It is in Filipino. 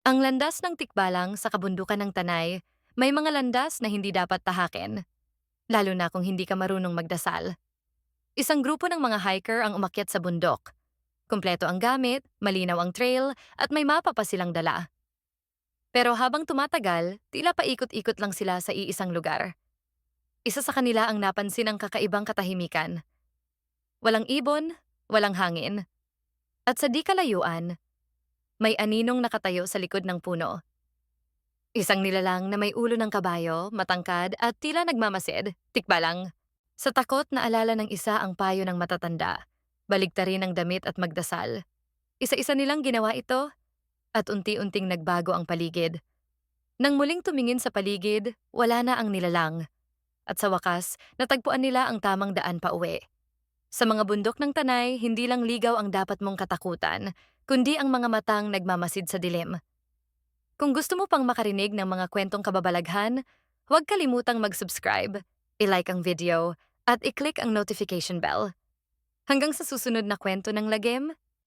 Ang landas ng tikbalang sa kabundukan ng Tanay, may mga landas na hindi dapat tahakin, lalo na kung hindi ka marunong magdasal. Isang grupo ng mga hiker ang umakyat sa bundok. Kumpleto ang gamit, malinaw ang trail, at may mapa pa silang dala. Pero habang tumatagal, tila paikot-ikot lang sila sa iisang lugar. Isa sa kanila ang napansin ang kakaibang katahimikan. Walang ibon, walang hangin. At sa di kalayuan, may aninong nakatayo sa likod ng puno. Isang nilalang na may ulo ng kabayo, matangkad at tila nagmamasid, tikbalang. Sa takot na alala ng isa ang payo ng matatanda, baligtarin ang damit at magdasal. Isa-isa nilang ginawa ito at unti-unting nagbago ang paligid. Nang muling tumingin sa paligid, wala na ang nilalang. At sa wakas, natagpuan nila ang tamang daan pa uwi. Sa mga bundok ng Tanay, hindi lang ligaw ang dapat mong katakutan, kundi ang mga matang nagmamasid sa dilim. Kung gusto mo pang makarinig ng mga kwentong kababalaghan, huwag kalimutang mag-subscribe, i-like ang video, at i-click ang notification bell. Hanggang sa susunod na kwento ng lagim,